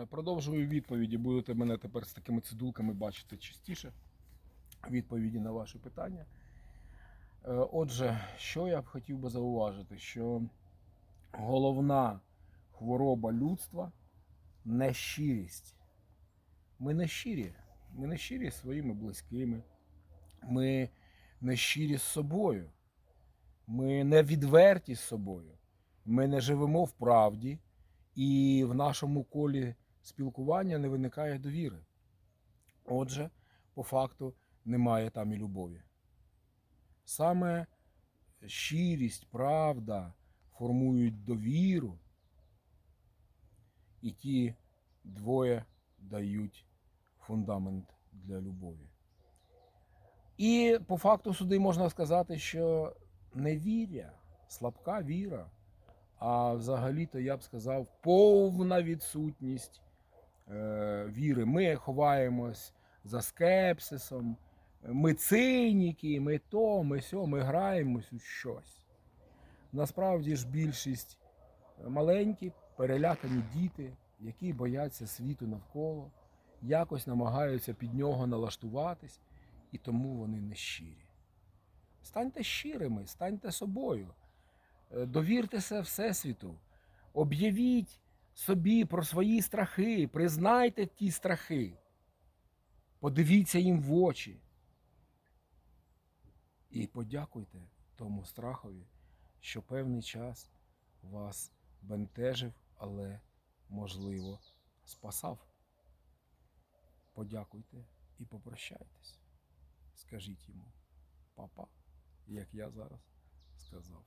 Е, Продовжую відповіді. Будете мене тепер з такими цидулками бачити частіше. Відповіді на ваші питання. Е, Отже, що я б хотів би зауважити, що головна хвороба людства нещирість. Ми не щирі. Ми не щирі своїми близькими. Ми не щирі з собою. Ми не відверті з собою. Ми не живемо в правді, і в нашому колі спілкування не виникає довіри. Отже, по факту немає там і любові. Саме щирість, правда формують довіру, і ті двоє дають фундамент для любові. І по факту суди можна сказати, що невіря, слабка віра, а взагалі-то я б сказав, повна відсутність е, віри. Ми ховаємось за скепсисом, ми циніки, ми то, ми сьо, ми граємось у щось. Насправді ж більшість маленькі, перелякані діти, які бояться світу навколо, якось намагаються під нього налаштуватись, і тому вони не щирі. Станьте щирими, станьте собою, довіртеся Всесвіту, об'явіть собі про свої страхи, признайте ті страхи, подивіться їм в очі і подякуйте тому страхові, що певний час вас бентежив, але, можливо, спасав. Подякуйте і попрощайтесь. Скажіть йому, папа, як я зараз сказав.